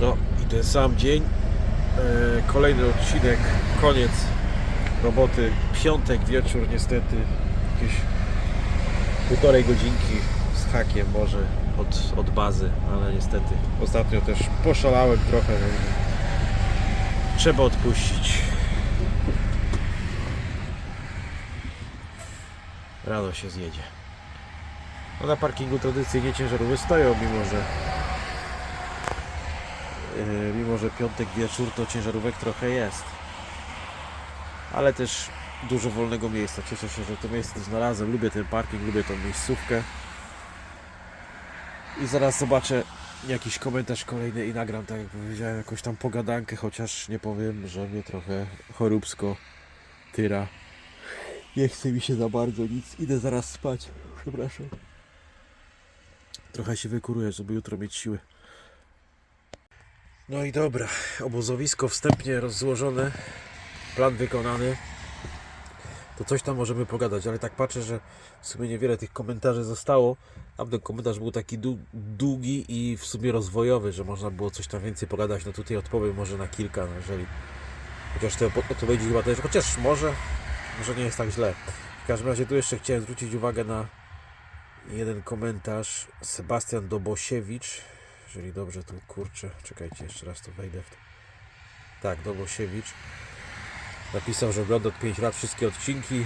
No i ten sam dzień, e, kolejny odcinek, koniec roboty, piątek wieczór niestety, jakieś półtorej godzinki z hakiem może od, od bazy, ale niestety ostatnio też poszalałem trochę, trzeba odpuścić. Rano się zjedzie. No na parkingu tradycyjnie ciężarówki stoją, mimo że mimo że piątek wieczór to ciężarówek trochę jest. Ale też dużo wolnego miejsca. Cieszę się, że to miejsce znalazłem. Lubię ten parking, lubię tą miejscówkę. I zaraz zobaczę jakiś komentarz kolejny i nagram, tak jak powiedziałem, jakąś tam pogadankę, chociaż nie powiem, że mnie trochę choróbsko tyra. Nie chce mi się za bardzo nic. Idę zaraz spać. Przepraszam. Trochę się wykuruję, żeby jutro mieć siły. No i dobra, obozowisko wstępnie rozłożone, plan wykonany. To coś tam możemy pogadać, ale tak patrzę, że w sumie niewiele tych komentarzy zostało. Tamten komentarz był taki dłu- długi i w sumie rozwojowy, że można było coś tam więcej pogadać. No tutaj odpowiem może na kilka, no jeżeli... Chociaż te odpowiedzi chyba też... Chociaż może, może nie jest tak źle. W każdym razie tu jeszcze chciałem zwrócić uwagę na jeden komentarz. Sebastian Dobosiewicz, jeżeli dobrze tu kurczę, czekajcie, jeszcze raz tu wejdę w to. Tak, Dobosiewicz napisał, że ogląda od 5 lat wszystkie odcinki.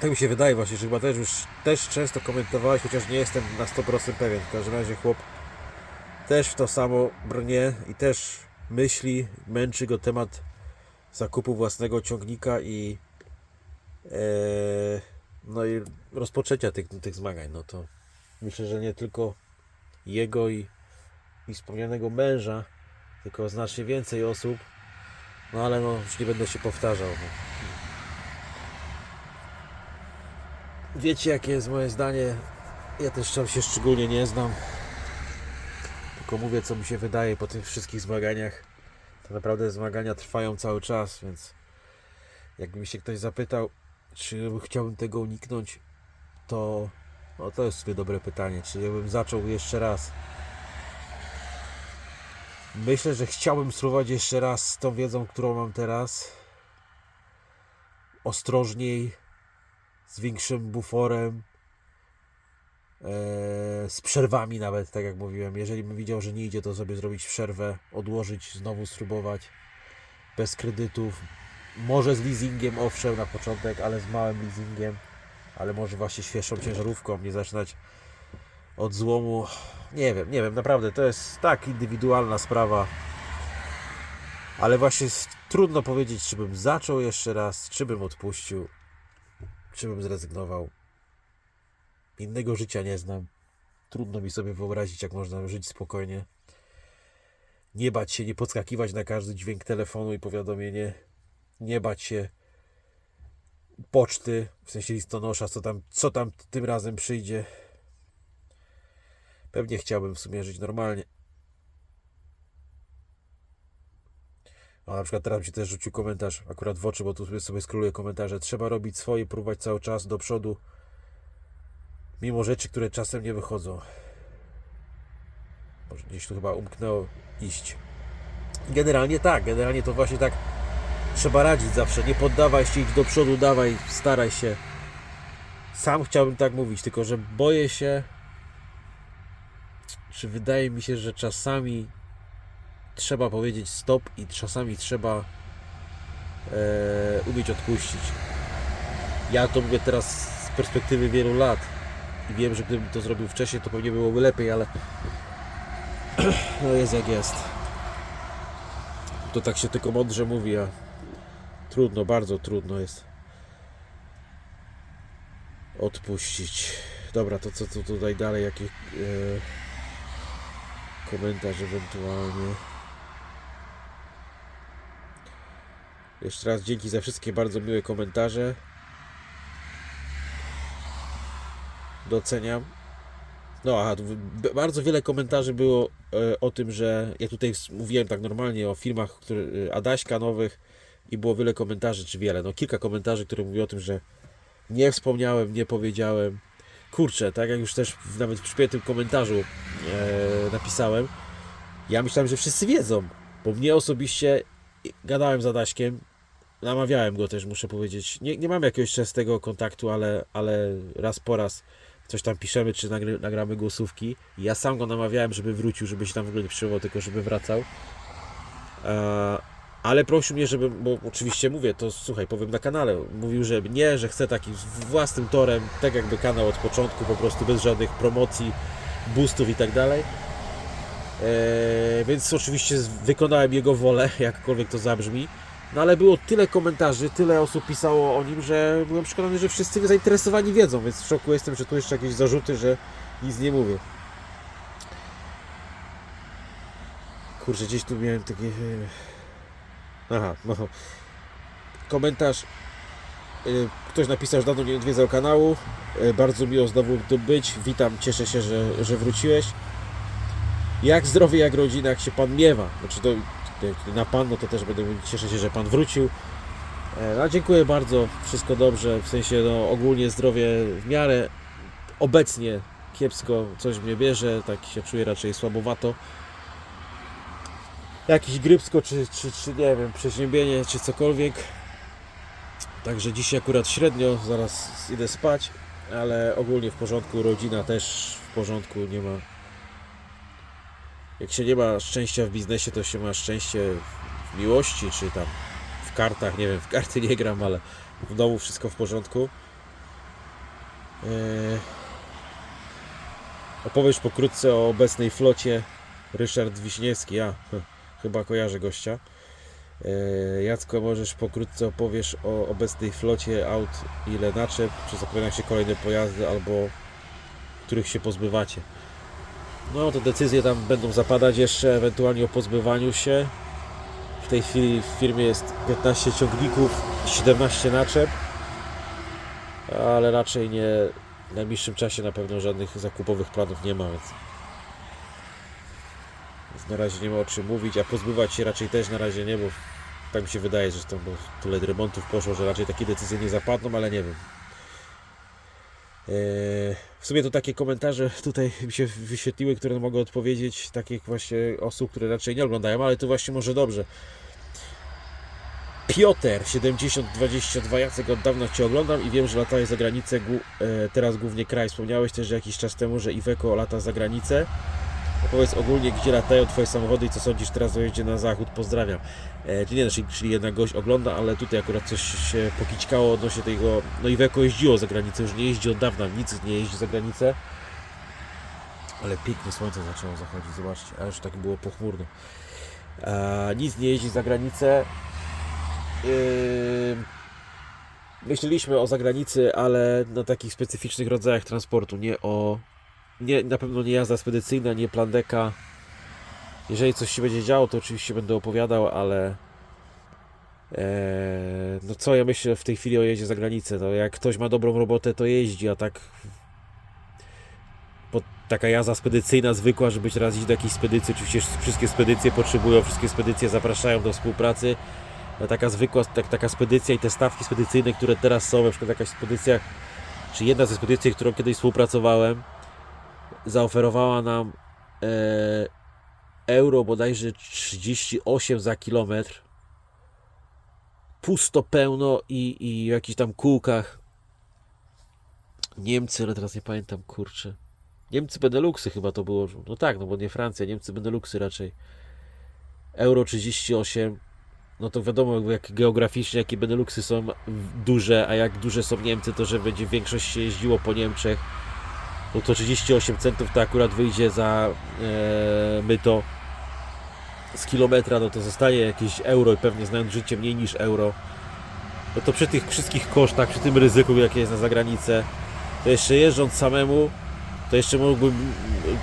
Tak mi się wydaje właśnie, że chyba też już też często komentowałeś, chociaż nie jestem na 100% pewien. W każdym razie chłop też w to samo brnie i też myśli, męczy go temat zakupu własnego ciągnika i e, no i rozpoczęcia tych, tych zmagań. No to myślę, że nie tylko jego i, i wspomnianego męża, tylko znacznie więcej osób. No ale no już nie będę się powtarzał. Wiecie jakie jest moje zdanie? Ja też tam się szczególnie nie znam. Tylko mówię co mi się wydaje po tych wszystkich zmaganiach. To naprawdę zmagania trwają cały czas, więc jakby mi się ktoś zapytał, czy chciałbym tego uniknąć, to no to jest sobie dobre pytanie. Czy ja bym zaczął jeszcze raz? Myślę, że chciałbym spróbować jeszcze raz z tą wiedzą, którą mam teraz. Ostrożniej, z większym buforem, e, z przerwami nawet, tak jak mówiłem. Jeżeli bym widział, że nie idzie, to sobie zrobić przerwę, odłożyć, znowu spróbować. Bez kredytów. Może z leasingiem, owszem, na początek, ale z małym leasingiem ale może właśnie świeżą ciężarówką, nie zaczynać od złomu. Nie wiem, nie wiem, naprawdę to jest tak indywidualna sprawa. Ale właśnie trudno powiedzieć, czy bym zaczął jeszcze raz, czy bym odpuścił, czy bym zrezygnował. Innego życia nie znam. Trudno mi sobie wyobrazić, jak można żyć spokojnie. Nie bać się, nie podskakiwać na każdy dźwięk telefonu i powiadomienie. Nie bać się poczty, w sensie listonosza, co tam, co tam tym razem przyjdzie. Pewnie chciałbym w sumie żyć normalnie. A na przykład teraz mi się też rzucił komentarz, akurat w oczy, bo tu sobie, skroluję komentarze. Trzeba robić swoje, próbować cały czas do przodu, mimo rzeczy, które czasem nie wychodzą. Może gdzieś tu chyba umknęło iść. Generalnie tak, generalnie to właśnie tak trzeba radzić zawsze. Nie poddawaj się, idź do przodu, dawaj, staraj się. Sam chciałbym tak mówić, tylko że boję się, czy wydaje mi się, że czasami trzeba powiedzieć stop i czasami trzeba e, umieć odpuścić. Ja to mówię teraz z perspektywy wielu lat i wiem, że gdybym to zrobił wcześniej, to pewnie byłoby lepiej, ale no jest jak jest. To tak się tylko mądrze mówi, a trudno, bardzo trudno jest odpuścić. Dobra, to co tu tutaj dalej, jaki e, komentarz ewentualnie. Jeszcze raz dzięki za wszystkie bardzo miłe komentarze. Doceniam. No, aha, bardzo wiele komentarzy było e, o tym, że ja tutaj mówiłem tak normalnie o filmach które, e, Adaśka nowych i było wiele komentarzy, czy wiele, no kilka komentarzy, które mówiły o tym, że nie wspomniałem, nie powiedziałem. Kurczę, tak jak już też nawet w przypiętym komentarzu e, napisałem, Ja myślałem, że wszyscy wiedzą, bo mnie osobiście gadałem z Adaśkiem, namawiałem go też, muszę powiedzieć. Nie, nie mam jakiegoś częstego kontaktu, ale, ale raz po raz coś tam piszemy, czy nagry, nagramy głosówki. I ja sam go namawiałem, żeby wrócił, żeby się tam w ogóle nie przyjmował, tylko żeby wracał. E, ale prosił mnie, żeby, bo oczywiście mówię, to słuchaj, powiem na kanale, mówił, że nie, że chce taki własnym torem, tak jakby kanał od początku, po prostu bez żadnych promocji, boostów i tak dalej. Eee, więc oczywiście wykonałem jego wolę, jakkolwiek to zabrzmi. No ale było tyle komentarzy, tyle osób pisało o nim, że byłem przekonany, że wszyscy zainteresowani wiedzą, więc w szoku jestem, że tu jeszcze jakieś zarzuty, że nic nie mówię. Kurczę, gdzieś tu miałem takie... Aha, no. Komentarz. y, Ktoś napisał, że dawno nie odwiedzał kanału. Y, Bardzo miło znowu tu być. Witam, cieszę się, że, że wróciłeś. Jak zdrowie, jak rodzina, jak się pan miewa? Znaczy to na pan, no to też będę mówić, cieszę się, że pan wrócił. E, No, dziękuję bardzo, wszystko dobrze, w sensie no, ogólnie zdrowie w miarę. Obecnie kiepsko coś mnie bierze, tak się czuję raczej słabowato. Jakiś grypsko, czy, czy, czy nie wiem, przeziębienie, czy cokolwiek. Także dzisiaj akurat średnio, zaraz idę spać, ale ogólnie w porządku, rodzina też w porządku, nie ma jak się nie ma szczęścia w biznesie, to się ma szczęście w miłości, czy tam w kartach, nie wiem, w karty nie gram, ale w domu wszystko w porządku. Eee... Opowiesz pokrótce o obecnej flocie Ryszard Wiśniewski, a hm, chyba kojarzę gościa. Eee, Jacko, możesz pokrótce opowiesz o obecnej flocie aut, ile naczep, czy zapowiadają się kolejne pojazdy, albo których się pozbywacie. No to decyzje tam będą zapadać jeszcze, ewentualnie o pozbywaniu się. W tej chwili w firmie jest 15 ciągników, 17 naczep, ale raczej nie w najbliższym czasie na pewno żadnych zakupowych planów nie ma, więc, na razie nie ma o czym mówić, a pozbywać się raczej też na razie nie, bo tak mi się wydaje, że bo tyle remontów poszło, że raczej takie decyzje nie zapadną, ale nie wiem. Eee, W sumie to takie komentarze tutaj mi się wyświetliły, które mogę odpowiedzieć, takich właśnie osób, które raczej nie oglądają, ale to właśnie może dobrze. Piotr 7022 Jacek od dawna Cię oglądam i wiem, że latałeś za granicę, e, teraz głównie kraj. Wspomniałeś też, jakiś czas temu, że Iveco lata za granicę. Opowiedz ogólnie, gdzie latają Twoje samochody i co sądzisz teraz o jeździe na zachód. Pozdrawiam. E, czyli nie, czyli, czyli jednak gość ogląda, ale tutaj akurat coś się pokićkało odnośnie tego. No Iveco jeździło za granicę, już nie jeździ od dawna, nic nie jeździ za granicę. Ale pięknie słońce zaczęło zachodzić, zobaczcie, a już tak było pochmurno. A, nic nie jeździ za granicę. Yy, myśleliśmy o zagranicy, ale na takich specyficznych rodzajach transportu, nie o. Nie, na pewno nie jazda spedycyjna, nie plandeka. Jeżeli coś się będzie działo, to oczywiście będę opowiadał, ale. Eee, no co ja myślę w tej chwili o jeździe za granicę? No jak ktoś ma dobrą robotę, to jeździ, a tak. Po, taka jazda spedycyjna zwykła, żeby raz iść do jakiejś spedycji, oczywiście wszystkie spedycje potrzebują, wszystkie spedycje zapraszają do współpracy. A taka zwykła, tak, taka spedycja i te stawki spedycyjne, które teraz są, na przykład jakaś spedycja, czy jedna ze spedycji, którą kiedyś współpracowałem, zaoferowała nam e, euro bodajże 38 za kilometr. Pusto pełno i, i w jakichś tam kółkach. Niemcy, ale teraz nie pamiętam, kurczę. Niemcy Beneluxy chyba to było. No tak, no bo nie Francja, Niemcy Beneluxy raczej. Euro 38. No to wiadomo, jak geograficznie, jakie Beneluxy są duże, a jak duże są Niemcy, to że będzie większość jeździło po Niemczech. No to 38 centów to akurat wyjdzie za e, myto z kilometra, no to zostaje jakieś euro i pewnie znając życie mniej niż euro. No to przy tych wszystkich kosztach, przy tym ryzyku, jakie jest na zagranicę, to jeszcze jeżdżąc samemu, to jeszcze mógłbym,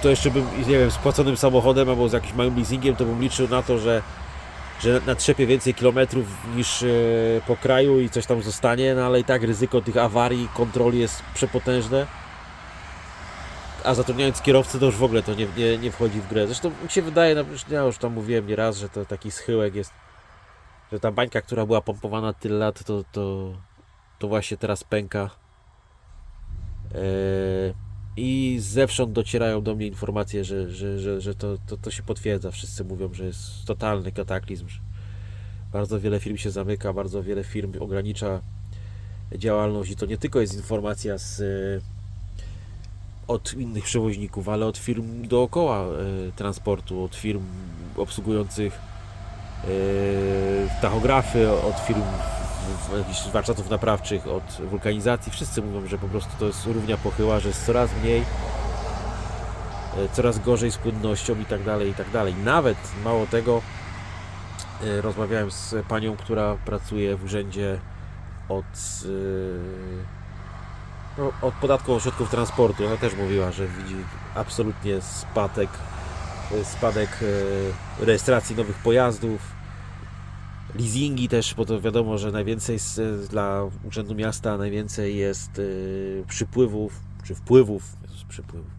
to jeszcze bym, nie wiem, spłaconym samochodem albo z jakimś małym leasingiem, to bym liczył na to, że, że natrzepię więcej kilometrów niż e, po kraju i coś tam zostanie, no ale i tak ryzyko tych awarii, kontroli jest przepotężne. A zatrudniając kierowcę, to już w ogóle to nie, nie, nie wchodzi w grę. Zresztą mi się wydaje, no, ja już tam mówiłem nieraz, że to taki schyłek jest, że ta bańka, która była pompowana tyle lat, to, to, to właśnie teraz pęka. Eee, I zewsząd docierają do mnie informacje, że, że, że, że to, to, to się potwierdza. Wszyscy mówią, że jest totalny kataklizm. Bardzo wiele firm się zamyka, bardzo wiele firm ogranicza działalność i to nie tylko jest informacja z, e, od innych przewoźników, ale od firm dookoła e, transportu, od firm obsługujących e, tachografy, od firm jakichś warsztatów naprawczych, od wulkanizacji. Wszyscy mówią, że po prostu to jest równia pochyła, że jest coraz mniej, e, coraz gorzej z płynnością i tak dalej, i tak dalej. Nawet mało tego, rozmawiałem z panią, która pracuje w urzędzie od, no, od podatku od środków transportu. Ona też mówiła, że widzi absolutnie spadek, e, spadek e, rejestracji nowych pojazdów. Leasingi też, bo to wiadomo, że najwięcej z, dla Urzędu Miasta najwięcej jest e, przypływów, czy wpływów, przypływów.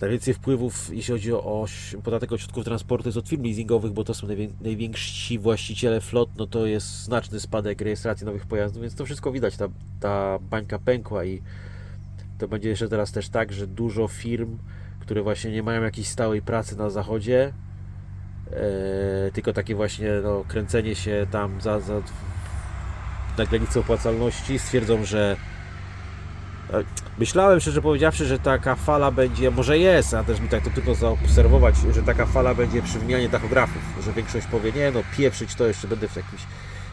Najwięcej wpływów, jeśli chodzi o podatek od środków transportu, jest od firm leasingowych, bo to są najwię- najwięksi właściciele flot, no to jest znaczny spadek rejestracji nowych pojazdów, więc to wszystko widać, ta, ta bańka pękła i to będzie jeszcze teraz też tak, że dużo firm, które właśnie nie mają jakiejś stałej pracy na zachodzie, e, tylko takie właśnie no, kręcenie się tam za, za na granicy opłacalności, stwierdzą, że e, Myślałem szczerze powiedziawszy, że taka fala będzie, może jest, a też mi tak to tylko zaobserwować, że taka fala będzie przy wymianie tachografów, że większość powie, nie no, pieprzyć to jeszcze będę w jakimś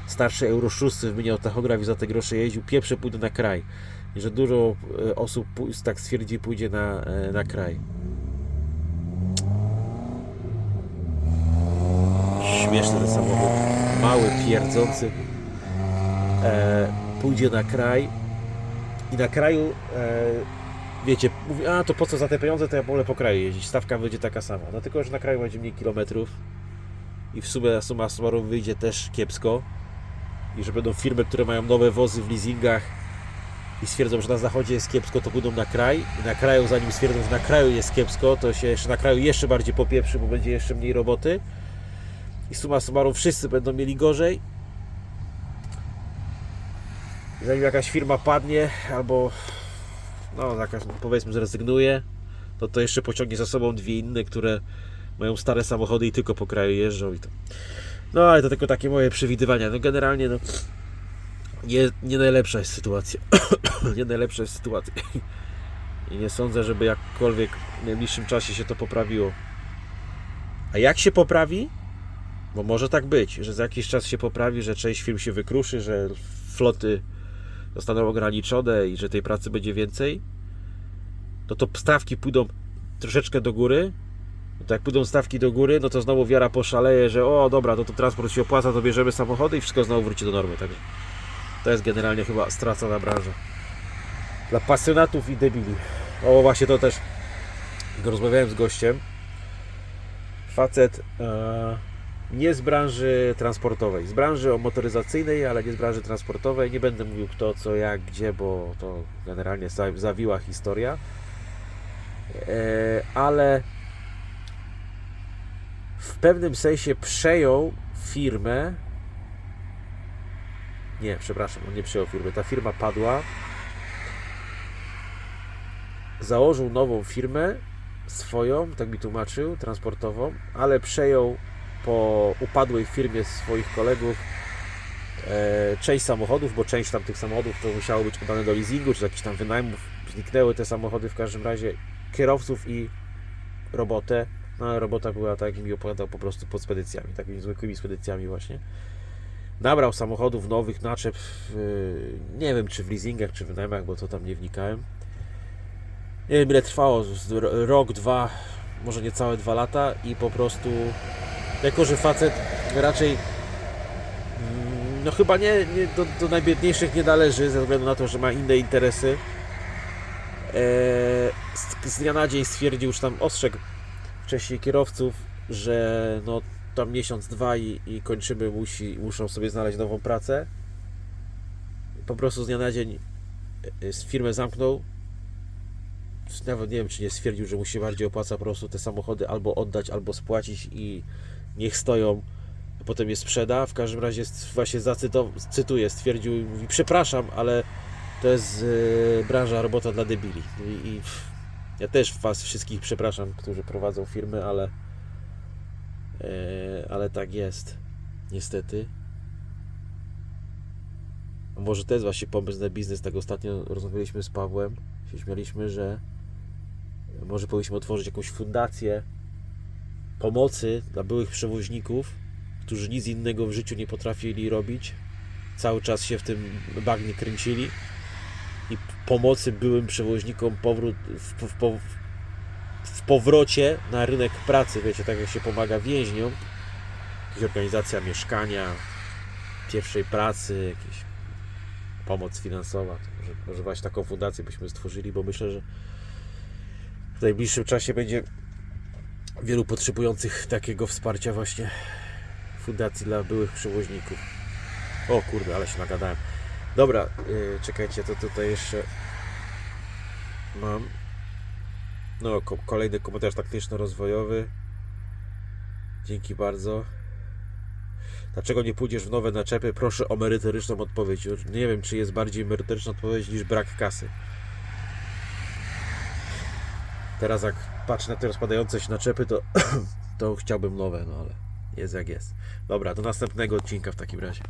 starszej Euro 6 wymieniał tachograf i za te grosze jeździł, pieprzę pójdę na kraj. I że dużo e, osób tak stwierdzi, pójdzie na, e, na kraj. Śmieszny ten samochód, mały, pierdzący. E, pójdzie na kraj i na kraju, e, wiecie, mówi, a to po co za te pieniądze, to ja wolę po kraju jeździć, stawka będzie taka sama. No tylko, że na kraju będzie mniej kilometrów i w sumie suma summarum wyjdzie też kiepsko. I że będą firmy, które mają nowe wozy w leasingach i stwierdzą, że na zachodzie jest kiepsko, to pójdą na kraj. I na kraju, zanim stwierdzą, że na kraju jest kiepsko, to się jeszcze na kraju jeszcze bardziej popieprzy, bo będzie jeszcze mniej roboty. I suma summarum wszyscy będą mieli gorzej zanim jakaś firma padnie, albo no jakaś, powiedzmy zrezygnuje, to to jeszcze pociągnie za sobą dwie inne, które mają stare samochody i tylko po kraju jeżdżą i to. No ale to tylko takie moje przewidywania. No generalnie no nie, nie najlepsza jest sytuacja. nie najlepsza jest sytuacja. I nie sądzę, żeby jakkolwiek w najbliższym czasie się to poprawiło. A jak się poprawi? Bo może tak być, że za jakiś czas się poprawi, że część firm się wykruszy, że floty zostaną ograniczone i że tej pracy będzie więcej, no to stawki pójdą troszeczkę do góry. No to jak pójdą stawki do góry, no to znowu wiara poszaleje, że o dobra, to, to transport się opłaca, to bierzemy samochody i wszystko znowu wróci do normy. Także to jest generalnie chyba stracona branża. Dla pasjonatów i debili. O właśnie to też rozmawiałem z gościem. Facet e, nie z branży transportowej, z branży motoryzacyjnej, ale nie z branży transportowej. Nie będę mówił kto, co, jak, gdzie, bo to generalnie za- zawiła historia. E, ale w pewnym sensie przejął firmę. Nie, przepraszam, on nie przejął firmy. Ta firma padła. Założył nową firmę swoją, tak mi tłumaczył, transportową, ale przejął po upadłej firmie swoich kolegów e, część samochodów, bo część tam tych samochodów to musiało być oddane do leasingu, czy jakichś tam wynajmów. Zniknęły te samochody w każdym razie kierowców i robotę. No ale robota była, tak jak mi opowiadał, po prostu pod spedycjami, takimi zwykłymi spedycjami właśnie. Nabrał samochodów nowych, naczep, w, nie wiem czy w leasingach, czy w wynajmach, bo to tam nie wnikałem. Nie wiem ile trwało, rok, dwa, może niecałe dwa lata i po prostu jako, że facet raczej mm, no chyba nie, nie do, do najbiedniejszych nie należy ze względu na to, że ma inne interesy. Eee, z, z dnia na dzień stwierdził, że tam ostrzegł wcześniej kierowców, że no tam miesiąc, dwa i, i kończymy, musi, muszą sobie znaleźć nową pracę. Po prostu z dnia na dzień e, firmę zamknął. Nawet nie wiem, czy nie stwierdził, że mu się bardziej opłaca po prostu te samochody albo oddać, albo spłacić i niech stoją, potem je sprzeda. W każdym razie właśnie zacytował, cytuję, stwierdził, mówi, przepraszam, ale To jest y, branża robota dla debili. I, i ja też Was wszystkich przepraszam, którzy prowadzą firmy, ale e, ale tak jest. Niestety. Może to jest właśnie pomysł na biznes. Tak ostatnio rozmawialiśmy z Pawłem. Się śmialiśmy, że może powinniśmy otworzyć jakąś fundację pomocy dla byłych przewoźników, którzy nic innego w życiu nie potrafili robić. Cały czas się w tym bagnie kręcili. I pomocy byłym przewoźnikom powrót, w, w, w, powrocie na rynek pracy, wiecie, tak jak się pomaga więźniom, jakaś organizacja mieszkania, pierwszej pracy, jakaś pomoc finansowa, może, może właśnie taką fundację byśmy stworzyli, bo myślę, że w najbliższym czasie będzie wielu potrzebujących takiego wsparcia właśnie fundacji dla byłych przewoźników. O kurde, ale się nagadałem. Dobra, yy, czekajcie, to tutaj jeszcze mam. No, ko- kolejny komentarz taktyczno-rozwojowy. Dzięki bardzo. Dlaczego nie pójdziesz w nowe naczepy? Proszę o merytoryczną odpowiedź. Nie wiem, czy jest bardziej merytoryczna odpowiedź niż brak kasy. Teraz jak patrzę na te rozpadające się naczepy, to, to chciałbym nowe, no ale jest jak jest. Dobra, do następnego odcinka w takim razie.